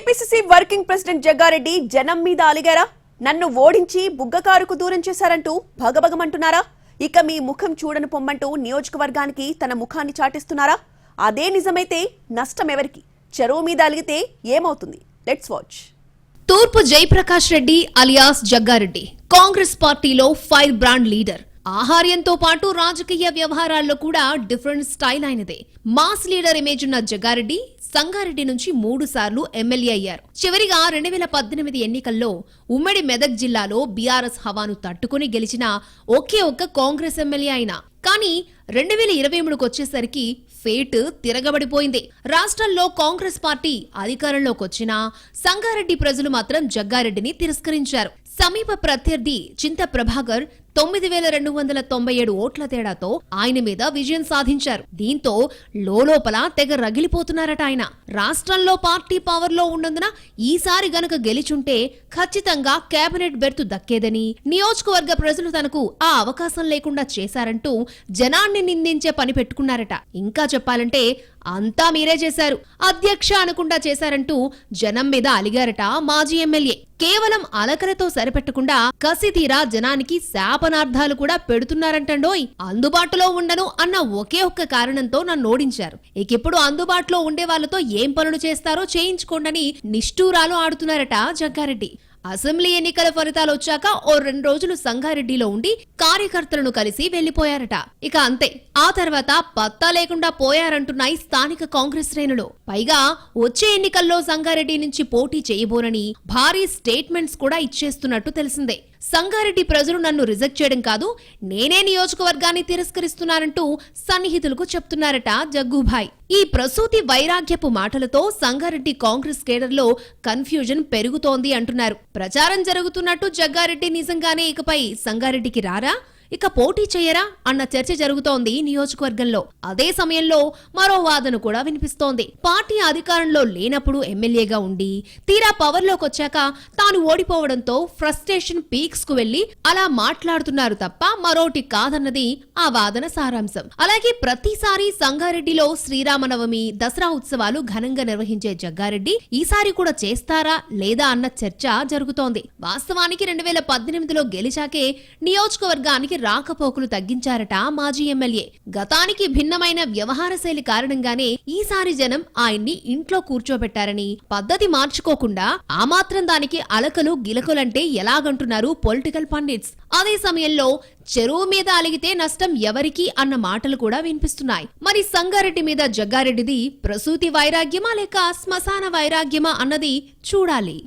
TPCC working president Jaggareddy జనం మీద అలిగారా? నన్ను ఓడించి బుగ్గకారుకు దూరం చేశారంటూ భగభగమంటున్నారా? ఇక మీ ముఖం చూడను పొమ్మంటూ నియోజకవర్గానికి తన ముఖాన్ని చాటిస్తున్నారా? అదే నిజమైతే నష్టం ఎవరికి? చెరువు మీద అలిగితే ఏమవుతుంది? Let's watch Turpu Jayaprakash Reddy alias Jaggareddy. Congress పార్టీలో ఫైర్ బ్రాండ్ లీడర్. ఆహార్యంతో పాటు రాజకీయ వ్యవహారాల్లో కూడా డిఫరెంట్ స్టైల్ అయినదే. మాస్ లీడర్ ఇమేజ్ ఉన్న జగ్గారెడ్డి సంగారెడ్డి నుంచి మూడు సార్లు ఎమ్మెల్యే అయ్యారు. చివరిగా రెండు వేల పద్దెనిమిది ఎన్నికల్లో ఉమ్మడి మెదక్ జిల్లాలో బీఆర్ఎస్ హవాను తట్టుకుని గెలిచిన ఒకే ఒక్క కాంగ్రెస్ ఎమ్మెల్యే అయిన. కానీ రెండు వేల ఇరవై మూడుకు వచ్చేసరికి ఫేట్ తిరగబడిపోయింది. రాష్ట్రంలో కాంగ్రెస్ పార్టీ అధికారంలోకి వచ్చినా సంగారెడ్డి ప్రజలు మాత్రం జగ్గారెడ్డిని తిరస్కరించారు. సమీప ప్రత్యర్థి చింత ప్రభాకర్ తొమ్మిది వేల రెండు వందల తొంభై ఏడు ఓట్ల తేడాతో ఆయన మీద విజయం సాధించారు. దీంతో లోపల తెగ రగిలిపోతున్నారట ఆయన. రాష్ట్రంలో పార్టీ పవర్లో ఉన్నందున ఈసారి గనుక గెలిచుంటే ఖచ్చితంగా కేబినెట్ బెర్తు దక్కేదని నియోజకవర్గ ప్రజలు తనకు ఆ అవకాశం లేకుండా చేశారంటూ జనాన్ని నిందించే పని పెట్టుకున్నారట. ఇంకా చెప్పాలంటే అంతా మీరే చేశారు. అధ్యక్ష అనకుండా చేశారంటూ జనం మీద అలిగారట మాజీ ఎమ్మెల్యే. కేవలం అలకలతో సరిపెట్టకుండా కసితీరా జనానికి శాపనార్థాలు కూడా పెడుతున్నారంటండోయ్. అందుబాటులో ఉండను అన్న ఒకే ఒక్క కారణంతో నన్ను ఓడించారు. ఇకిప్పుడు అందుబాటులో ఉండే వాళ్ళతో ఏం పనులు చేస్తారో చేయించుకోండని నిష్ఠూరాలు ఆడుతున్నారట జగ్గారెడ్డి. అసెంబ్లీ ఎన్నికల ఫలితాలు వచ్చాక ఓ రెండు రోజులు సంగారెడ్డిలో ఉండి కార్యకర్తలను కలిసి వెళ్ళిపోయారట ఇక అంతే ఆ తర్వాత పత్తా లేకుండా పోయారంటున్నాయి స్థానిక కాంగ్రెస్ శ్రేణులు. పైగా వచ్చే ఎన్నికల్లో సంగారెడ్డి నుంచి పోటీ చేయబోనని భారీ స్టేట్మెంట్స్ కూడా ఇచ్చేస్తున్నట్టు తెలిసిందే. సంగారెడ్డి ప్రజలు నన్ను రిజెక్ట్ చేయడం కాదు నేనే నియోజకవర్గాన్ని తిరస్కరిస్తున్నానంటూ సన్నిహితులకు చెప్తున్నారట జగ్గుభాయ్. ఈ ప్రసూతి వైరాగ్యపు మాటలతో సంగారెడ్డి కాంగ్రెస్ కేడర్లో కన్ఫ్యూజన్ పెరుగుతోంది అంటున్నారు. ప్రచారం జరుగుతున్నట్టు జగ్గారెడ్డి నిజంగానే ఇకపై సంగారెడ్డికి రారా? ఇక పోటీ చేయరా అన్న చర్చ జరుగుతోంది నియోజకవర్గంలో. అదే సమయంలో మరో వాదన కూడా వినిపిస్తోంది. పార్టీ అధికారంలో లేనప్పుడు ఎమ్మెల్యేగా ఉండి తీరా పవర్లోకి వచ్చాక తాను ఓడిపోవడంతో ఫ్రస్ట్రేషన్ పీక్స్కు వెళ్ళి అలా మాట్లాడుతున్నారు తప్ప మరోటి కాదన్నది ఆ వాదన సారాంశం. అలాగే ప్రతిసారి సంగారెడ్డిలో శ్రీరామనవమి దసరా ఉత్సవాలు ఘనంగా నిర్వహించే జగ్గారెడ్డి ఈసారి కూడా చేస్తారా లేదా అన్న చర్చ జరుగుతోంది. వాస్తవానికి రెండు వేల పద్దెనిమిదిలో గెలిచాకే నియోజకవర్గానికి రాకపోకలు తగ్గించారట మాజీ ఎమ్మెల్యే. గతానికి భిన్నమైన వ్యవహార శైలి కారణంగానే ఈసారి జనం ఆయన్ని ఇంట్లో కూర్చోబెట్టారని. పద్ధతి మార్చుకోకుండా ఆ మాత్రం దానికి అలకలు గిలకలంటే ఎలాగంటున్నారు పొలిటికల్ పండిట్స్. అదే సమయంలో చెరువు మీద అలిగితే నష్టం ఎవరికి అన్న మాటలు కూడా వినిపిస్తున్నాయి. మరి సంగారెడ్డి మీద జగ్గారెడ్డిది ప్రసూతి వైరాగ్యమా లేక శ్మశాన వైరాగ్యమా అన్నది చూడాలి.